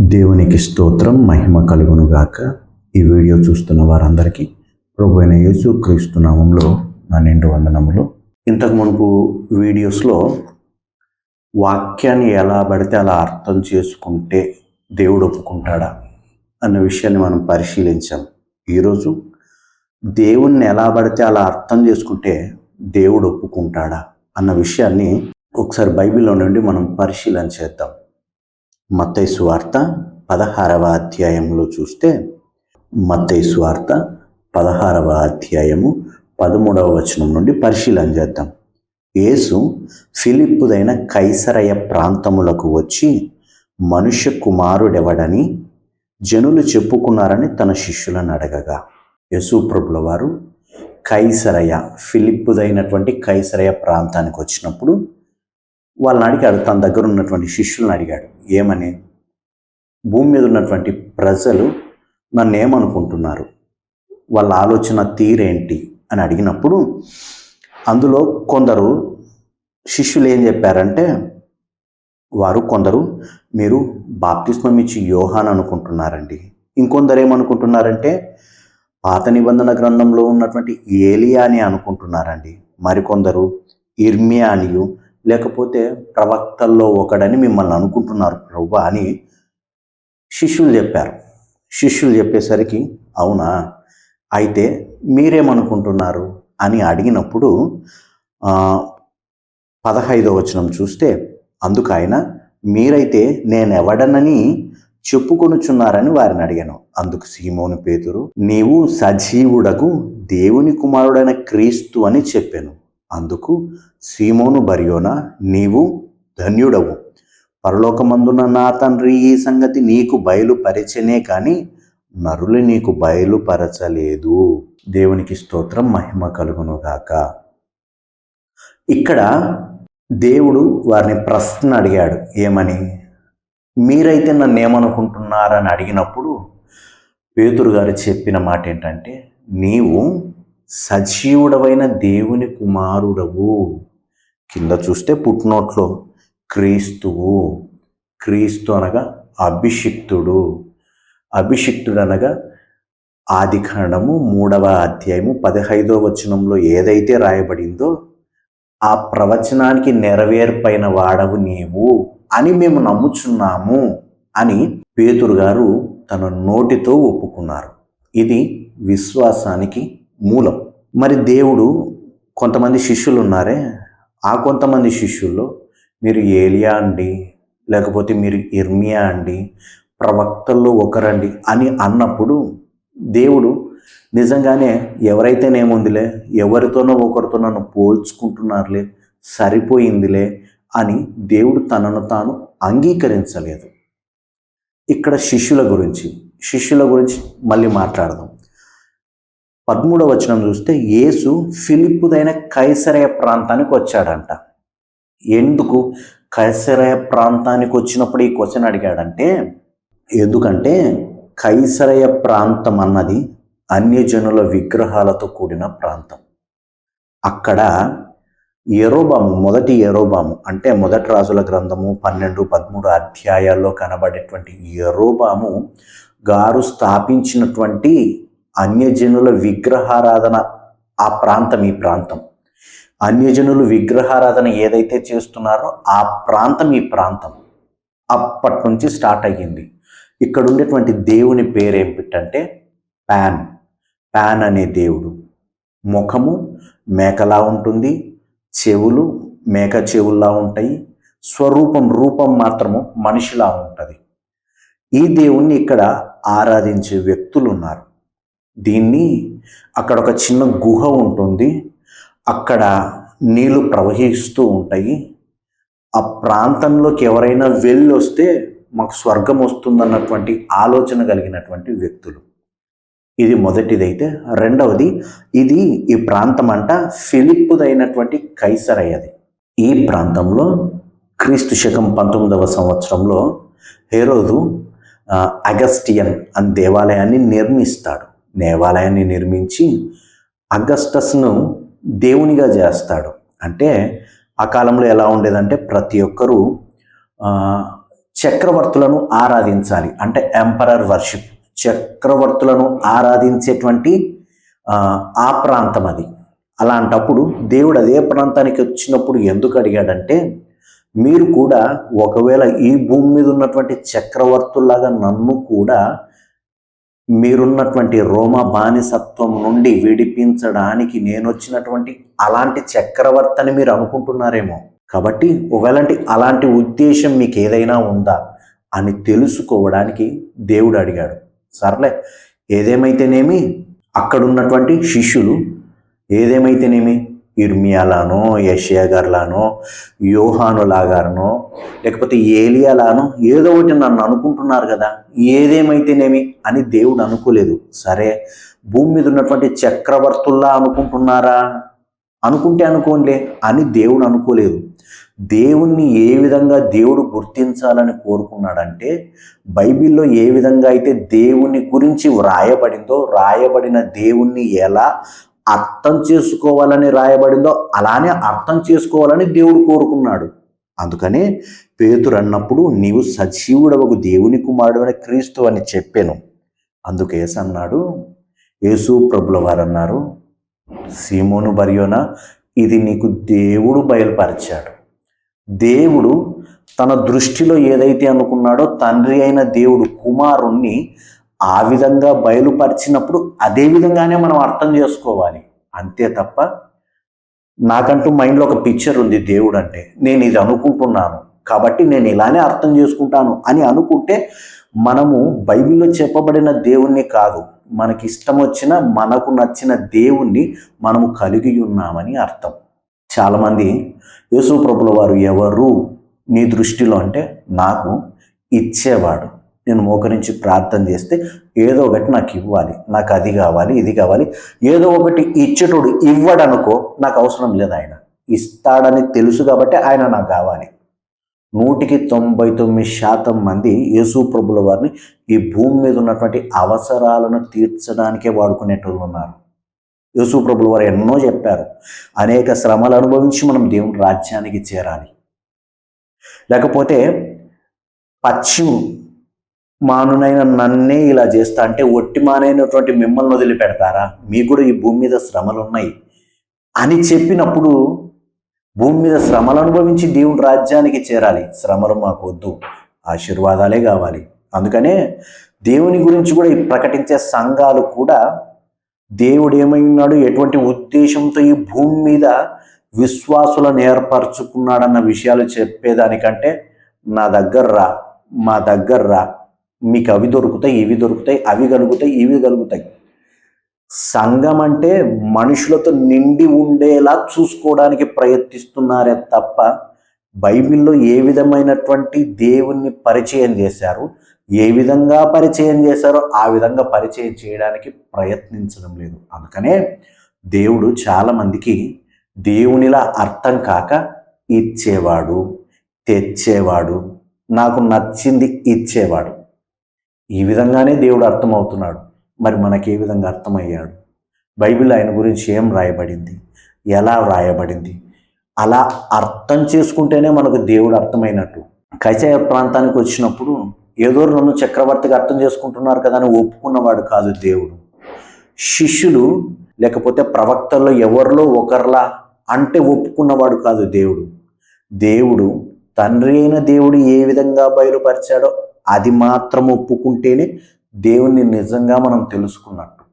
దేవునికి స్తోత్రం మహిమ కలుగునుగాక ఈ వీడియో చూస్తున్న వారందరికీ ప్రభు అయిన యేసు క్రీస్తు నామంలో నా నిండు వందనములు. ఇంతకు మునుపు వీడియోస్లో వాక్యాన్ని ఎలా పడితే అలా అర్థం చేసుకుంటే దేవుడు ఒప్పుకుంటాడా అన్న విషయాన్ని మనం పరిశీలించాం. ఈరోజు దేవుణ్ణి ఎలా పడితే అలా అర్థం చేసుకుంటే దేవుడు ఒప్పుకుంటాడా అన్న విషయాన్ని ఒకసారి బైబిల్లో నుండి మనం పరిశీలన చేద్దాం. మత్తైసు వార్త పదహారవ అధ్యాయంలో చూస్తే మత్తైసు వార్త పదహారవ అధ్యాయము పదమూడవ వచనం నుండి పరిశీలన చేద్దాం. యేసు ఫిలిప్పుదైన కైసరయ ప్రాంతములకు వచ్చి మనుష్య కుమారుడెవడని జనులు చెప్పుకున్నారని తన శిష్యులను అడగగా. యేసు ప్రభుల వారు కైసరయ ఫిలిప్పుదైనటువంటి కైసరయ ప్రాంతానికి వచ్చినప్పుడు వాళ్ళని అడిగాడు తన దగ్గర ఉన్నటువంటి శిష్యులను అడిగాడు ఏమని? భూమి మీద ఉన్నటువంటి ప్రజలు నన్ను ఏమనుకుంటున్నారు? వాళ్ళ ఆలోచన తీరేంటి? అని అడిగినప్పుడు అందులో కొందరు శిష్యులు ఏం చెప్పారంటే వారు కొందరు మీరు బాప్తిస్మం ఇచ్చి యోహాన్ అనుకుంటున్నారండి. ఇంకొందరు ఏమనుకుంటున్నారంటే పాత నిబంధన గ్రంథంలో ఉన్నటువంటి ఏలియా అని అనుకుంటున్నారండి. మరికొందరు ఇర్మియా అనియు లేకపోతే ప్రవక్తల్లో ఒకడని మిమ్మల్ని అనుకుంటున్నారు. ప్రభు అని శిష్యులు చెప్పారు. శిష్యులు చెప్పేసరికి అవునా? అయితే మీరేమనుకుంటున్నారు? అని అడిగినప్పుడు పదహైదో వచనం చూస్తే అందుకు ఆయన మీరైతే నేను ఎవడనని చెప్పుకొనుచున్నారని వారిని అడిగాను. అందుకు సీమోను పేతురు నీవు సజీవుడకు దేవుని కుమారుడైన క్రీస్తు అని చెప్పాను. అందుకు సీమోను బరియోనా నీవు ధన్యుడవు. పరలోకమందున నా తండ్రి ఈ సంగతి నీకు బయలుపరచనే కానీ నరులు నీకు బయలుపరచలేదు. దేవునికి స్తోత్రం మహిమ కలుగునుగాక ఇక్కడ దేవుడు వారిని ప్రశ్న అడిగాడు. ఏమని? మీరైతే నన్ను ఏమనుకుంటున్నారని అడిగినప్పుడు పేతురు గారు చెప్పిన మాట ఏంటంటే నీవు సజీవుడవైన దేవుని కుమారుడవు. కింద చూస్తే పుట్టినోట్లో క్రీస్తువు. క్రీస్తు అనగా అభిషిక్తుడు. అభిషిక్తుడు అనగా ఆదికాండము మూడవ అధ్యాయము పదహైదో వచనంలో ఏదైతే రాయబడిందో ఆ ప్రవచనానికి నెరవేర్పైన వాడవు నీవు అని మేము నమ్ముచున్నాము అని పేతురు గారు తన నోటితో ఒప్పుకున్నారు. ఇది విశ్వాసానికి మూలం. మరి దేవుడు కొంతమంది శిష్యులు ఉన్నారే ఆ కొంతమంది శిష్యుల్లో మీరు ఏలియా అండి లేకపోతే మీరు ఇర్మియా అండి ప్రవక్తల్లో ఒకరండి అని అన్నప్పుడు దేవుడు నిజంగానే ఎవరైతేనేముందిలే ఎవరితోనో ఒకరితో నన్ను పోల్చుకుంటున్నారులే సరిపోయిందిలే అని దేవుడు తనను తాను అంగీకరించలేదు. ఇక్కడ శిష్యుల గురించి శిష్యుల గురించి మళ్ళీ మాట్లాడదాం. పదమూడవ వచనం చూస్తే యేసు ఫిలిప్పుదైన కైసరయ ప్రాంతానికి వచ్చాడంట. ఎందుకు? కైసరయ ప్రాంతానికి వచ్చినప్పుడు ఈ క్వశ్చన్ అడిగాడంటే ఎందుకంటే కైసరయ ప్రాంతం అన్నది అన్యజనుల విగ్రహాలతో కూడిన ప్రాంతం. అక్కడ ఎరోబాము మొదటి ఎరోబాము అంటే మొదటి రాజుల గ్రంథము పన్నెండు పదమూడు అధ్యాయాల్లో కనబడేటువంటి ఎరోబాము గారు స్థాపించినటువంటి అన్యజనుల విగ్రహారాధన ఆ ప్రాంతం ఈ ప్రాంతం. అన్యజనులు విగ్రహారాధన ఏదైతే చేస్తున్నారో ఆ ప్రాంతం ఈ ప్రాంతం అప్పటి నుంచి స్టార్ట్ అయ్యింది. ఇక్కడ ఉండేటువంటి దేవుని పేరు పెట్టంటే ప్యాన్. ప్యాన్ అనే దేవుడు. ముఖము మేకలా ఉంటుంది చెవులు మేక చెవుల్లా ఉంటాయి స్వరూపం రూపం మాత్రము మనిషిలా ఉంటుంది. ఈ దేవుణ్ణి ఇక్కడ ఆరాధించే వ్యక్తులు దీన్ని అక్కడ ఒక చిన్న గుహ ఉంటుంది. అక్కడ నీళ్ళు ప్రవహిస్తూ ఉంటాయి. ఆ ప్రాంతంలోకి ఎవరైనా వెళ్ళి వస్తే మాకు స్వర్గం వస్తుందన్నటువంటి ఆలోచన కలిగినటువంటి వ్యక్తులు. ఇది మొదటిదైతే. రెండవది ఇది ఈ ప్రాంతం అంట ఫిలిప్పుదైనటువంటి కైసరయ్యది. ఈ ప్రాంతంలో క్రీస్తు శకం పంతొమ్మిదవ సంవత్సరంలో హెరోదు అగస్టియన్ అని దేవాలయాన్ని నిర్మిస్తాడు. దేవాలయాన్ని నిర్మించి అగస్టస్ను దేవునిగా చేస్తాడు. అంటే ఆ కాలంలో ఎలా ఉండేదంటే ప్రతి ఒక్కరూ చక్రవర్తులను ఆరాధించాలి. అంటే ఎంపరర్ వర్షిప్. చక్రవర్తులను ఆరాధించేటువంటి ఆ, ప్రాంతం అది. అలాంటప్పుడు దేవుడు అదే ప్రాంతానికి వచ్చినప్పుడు ఎందుకు అడిగాడంటే మీరు కూడా ఒకవేళ ఈ భూమి మీద ఉన్నటువంటి చక్రవర్తుల్లాగా నన్ను కూడా మీరున్నటువంటి రోమ బానిసత్వం నుండి విడిపించడానికి నేను వచ్చినటువంటి అలాంటి చక్రవర్తి అని మీరు అనుకుంటున్నారేమో. కాబట్టి ఒకవేళంటి అలాంటి ఉద్దేశం మీకు ఏదైనా ఉందా అని తెలుసుకోవడానికి దేవుడు అడిగాడు. సర్లే ఏదేమైతేనేమి? అక్కడున్నటువంటి శిష్యులు ఏదేమైతేనేమి? ఇర్మియాలానో యషియా గారులానో లేకపోతే ఏలియాలానో ఏదో ఒకటి నన్ను అనుకుంటున్నారు కదా ఏదేమైతేనేమి అని దేవుడు అనుకోలేదు. సరే భూమి మీద ఉన్నటువంటి చక్రవర్తుల్లా అనుకుంటున్నారా? అనుకుంటే అనుకోండి అని దేవుడు అనుకోలేదు. దేవుణ్ణి ఏ విధంగా దేవుడు గుర్తించాలని కోరుకున్నాడంటే బైబిల్లో ఏ విధంగా అయితే దేవుని గురించి వ్రాయబడిందో రాయబడిన దేవుణ్ణి ఎలా అర్థం చేసుకోవాలని రాయబడిందో అలానే అర్థం చేసుకోవాలని దేవుడు కోరుకున్నాడు. అందుకనే పేతురు అన్నప్పుడు నీవు సజీవుడవకు దేవుని కుమారుడు అని క్రీస్తు అని చెప్పాను. అందుకు యేసు అన్నాడు యేసు ప్రభుల వారు అన్నారు సీమోను బరియోన ఇది నీకు దేవుడు బయలుపరిచాడు. దేవుడు తన దృష్టిలో ఏదైతే అనుకున్నాడో తండ్రి అయిన దేవుడు కుమారుణ్ణి ఆ విధంగా బయలుపరిచినప్పుడు అదే విధంగానే మనం అర్థం చేసుకోవాలి. అంతే తప్ప నాకంటూ మైండ్లో ఒక పిక్చర్ ఉంది దేవుడు అంటే నేను ఇది అనుకుంటున్నాను కాబట్టి నేను ఇలానే అర్థం చేసుకుంటాను అని అనుకుంటే మనము బైబిల్లో చెప్పబడిన దేవుణ్ణి కాదు. మనకి ఇష్టం వచ్చిన మనకు నచ్చిన దేవుణ్ణి మనము కలిగి ఉన్నామని అర్థం. చాలామంది యేసు ప్రభుల వారు ఎవరు నీ దృష్టిలో అంటే నాకు ఇచ్చేవాడు. నేను మోకరించి ప్రార్థన చేస్తే ఏదో ఒకటి నాకు ఇవ్వాలి నాకు అది కావాలి ఇది కావాలి. ఏదో ఒకటి ఇచ్చేటోడు ఇవ్వడనుకో నాకు అవసరం లేదు ఆయన. ఇస్తాడని తెలుసు కాబట్టి ఆయన నాకు కావాలి. నూటికి తొంభై తొమ్మిది శాతం మంది యేసు ప్రభుల వారిని ఈ భూమి మీద ఉన్నటువంటి అవసరాలను తీర్చడానికే వాడుకునేటోళ్ళు ఉన్నారు. యేసు ప్రభుల వారు ఎన్నో చెప్పారు. అనేక శ్రమలు అనుభవించి మనం దేవుని రాజ్యానికి చేరాలి. లేకపోతే పశ్చిమ మానునైన నన్నే ఇలా చేస్తా అంటే ఒట్టి మానైనటువంటి మిమ్మల్ని వదిలిపెడతారా? మీకు కూడా ఈ భూమి మీద శ్రమలు ఉన్నాయి అని చెప్పినప్పుడు భూమి మీద శ్రమలు అనుభవించి దేవుని రాజ్యానికి చేరాలి. శ్రమలు మాకు వద్దు ఆశీర్వాదాలే కావాలి. అందుకనే దేవుని గురించి కూడా ఈ ప్రకటించే సంఘాలు కూడా దేవుడు ఏమై ఉన్నాడు? ఎటువంటి ఉద్దేశంతో ఈ భూమి మీద విశ్వాసులను ఏర్పరచుకున్నాడన్న విషయాలు చెప్పేదానికంటే నా దగ్గర రా మా దగ్గర రా. మీకు అవి దొరుకుతాయి ఇవి దొరుకుతాయి అవి కలుగుతాయి ఇవి కలుగుతాయి. సంఘం అంటే మనుషులతో నిండి ఉండేలా చూసుకోవడానికి ప్రయత్నిస్తున్నారే తప్ప బైబిల్లో ఏ విధమైనటువంటి దేవుణ్ణి పరిచయం చేశారు ఏ విధంగా పరిచయం చేశారో ఆ విధంగా పరిచయం చేయడానికి ప్రయత్నించడం లేదు. అందుకనే దేవుడు చాలామందికి దేవునిలా అర్థం కాక ఇచ్చేవాడు తెచ్చేవాడు నాకు నచ్చింది ఇచ్చేవాడు. ఈ విధంగానే దేవుడు అర్థమవుతున్నాడు. మరి మనకి ఏ విధంగా అర్థమయ్యాడు? బైబిల్ ఆయన గురించి ఏం రాయబడింది? ఎలా రాయబడింది అలా అర్థం చేసుకుంటేనే మనకు దేవుడు అర్థమైనట్టు. కైసయ ప్రాంతానికి వచ్చినప్పుడు ఏదో నన్ను చక్రవర్తిగా అర్థం చేసుకుంటున్నారు కదా అని ఒప్పుకున్నవాడు కాదు దేవుడు. శిష్యులు లేకపోతే ప్రవక్తల్లో ఎవరిలో ఒకరిలా అంటే ఒప్పుకున్నవాడు కాదు దేవుడు. దేవుడు తండ్రి అయిన దేవుడు ఏ విధంగా బయలుపరిచాడో అది మాత్రం ఒప్పుకుంటేనే దేవుణ్ణి నిజంగా మనం తెలుసుకున్నట్టు.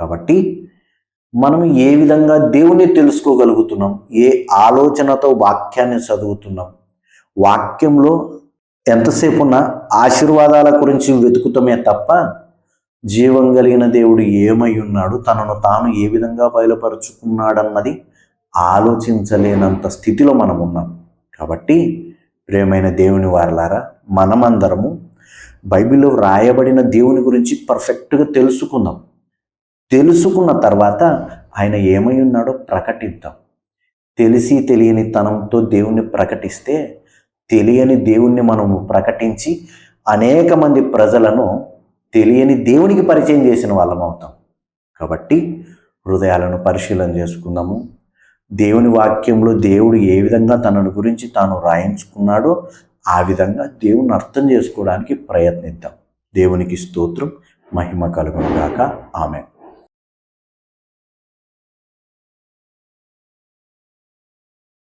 కాబట్టి మనం ఏ విధంగా దేవుణ్ణి తెలుసుకోగలుగుతున్నాం? ఏ ఆలోచనతో వాక్యాన్ని చదువుతున్నాం? వాక్యంలో ఎంతసేపు ఉన్న ఆశీర్వాదాల గురించి వెతుకుతామే తప్ప జీవం కలిగిన దేవుడు ఏమై ఉన్నాడు? తనను తాను ఏ విధంగా బయలుపరుచుకున్నాడన్నది ఆలోచించలేనంత స్థితిలో మనం ఉన్నాం. కాబట్టి ప్రేమైన దేవుని వారలారా మనమందరము బైబిల్లో రాయబడిన దేవుని గురించి పర్ఫెక్ట్గా తెలుసుకుందాం. తెలుసుకున్న తర్వాత ఆయన ఏమై ఉన్నాడో ప్రకటిద్దాం. తెలిసి తెలియని తనంతో దేవుణ్ణి ప్రకటిస్తే తెలియని దేవుణ్ణి మనము ప్రకటించి అనేక మంది ప్రజలను తెలియని దేవునికి పరిచయం చేసిన వాళ్ళం అవుతాం కాబట్టి హృదయాలను పరిశీలన చేసుకుందాము. దేవుని వాక్యంలో దేవుడు ఏ విధంగా తనను గురించి తాను రాయించుకున్నాడో ఆ విధంగా దేవుని అర్థం చేసుకోవడానికి ప్రయత్నిద్దాం. దేవునికి స్తోత్రం మహిమ కలుగునుగాక. ఆమె